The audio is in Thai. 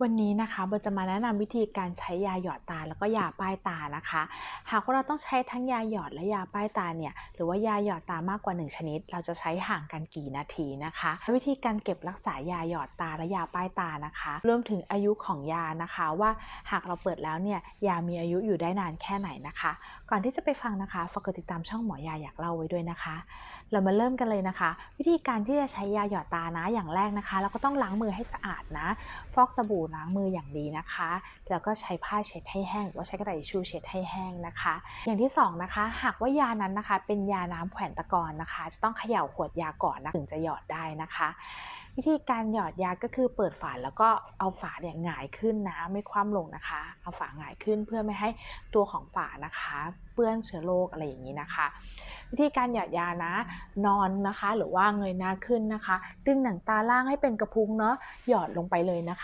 วันนี้นะคะโบจะมาแนะนำวิธีการใช้ยาหยอดตาแล้วก็ยาป้ายตานะคะ หากว่าเราต้องใช้ทั้งยาหยอดและยาป้ายตาเนี่ยหรือว่ายาหยอดตามากกว่า 1 ชนิด เราจะใช้ห่างกันกี่นาทีนะคะ วิธีการเก็บรักษายาหยอดตาและยาป้ายตานะคะรวมถึงอายุของยานะคะว่าหากเราเปิดแล้วเนี่ยยามีอายุอยู่ได้นานแค่ไหนนะคะ ก่อนที่จะไปฟังนะคะฝากกดติดตามช่องหมอยาอยากเล่าไว้ด้วยนะคะ เรามาเริ่มกันเลยนะคะ วิธีการที่จะใช้ยาหยอดตานะอย่างแรกนะคะ เราก็ต้องล้างมือให้สะอาดนะ ฟอกสบู่ล้างมืออย่างดีนะคะ แล้วก็ใช้ผ้าเช็ดให้แห้งหรือว่าใช้กระดาษชูเช็ดให้แห้งนะคะ อย่างที่สองนะคะหากว่ายานั้นนะคะ เป็นยาน้ำแขวนตะกอนนะคะ จะต้องเขย่าขวดยาก่อนนะถึงจะหยอดได้นะคะ วิธีการหยอดยาก็คือเปิดฝาแล้วก็เอาฝาเนี่ยหงายขึ้นนะไม่คว่ำลงนะคะ เอาฝาหงายขึ้นเพื่อไม่ให้ตัวของฝานะคะเปื้อนเชื้อโรคอะไรอย่างนี้นะคะ วิธีการหยอดยานะ นอนนะคะ หรือว่าเงยหน้าขึ้นนะคะ ดึงหนังตาล่างให้เป็นกระพุ้งเนาะหยอดลงไปเลยนะค